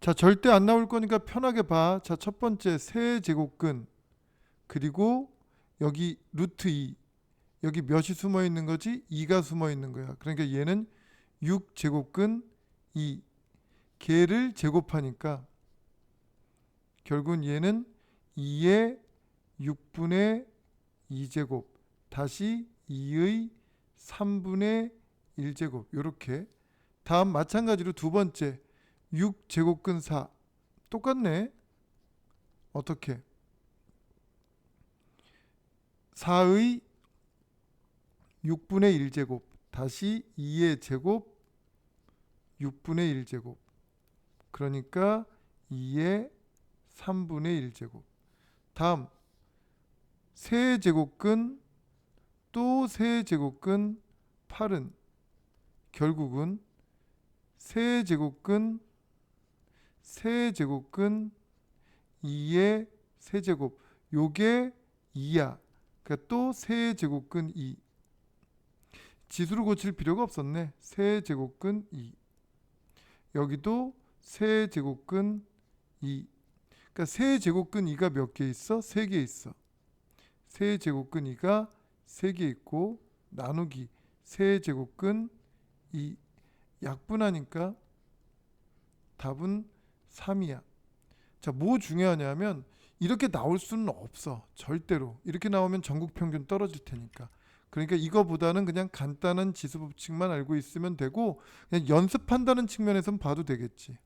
자, 절대 안 나올 거니까 편하게 봐. 자, 첫 번째 세 제곱근 그리고 여기 루트 2 여기 몇이 숨어 있는 거지? 2가 숨어 있는 거야. 그러니까 얘는 6 제곱근 2 걔를 제곱하니까 결국은 얘는 2의 6분의 2제곱 다시 2의 3분의 1제곱 요렇게 다음 마찬가지로 두 번째 6제곱근 4 똑같네. 어떻게? 4의 6분의 1제곱. 다시 2의 제곱 6분의 1제곱. 그러니까 2의 3분의 1제곱. 다음. 세제곱근 또 세제곱근 8은. 결국은 세제곱근 세제곱근 2의 세제곱 요게 2야. 그러니까 또 세제곱근 2 지수를 고칠 필요가 없었네. 세제곱근 2 여기도 세제곱근 2 그러니까 세제곱근 2가 몇 개 있어? 세개 있어. 세제곱근 2가 세개 있고 나누기. 세제곱근 2 약분하니까 답은 3이야. 자, 뭐 중요하냐면 이렇게 나올 수는 없어. 절대로. 이렇게 나오면 전국 평균 떨어질 테니까. 그러니까 이거보다는 그냥 간단한 지수 법칙만 알고 있으면 되고 그냥 연습한다는 측면에선 봐도 되겠지.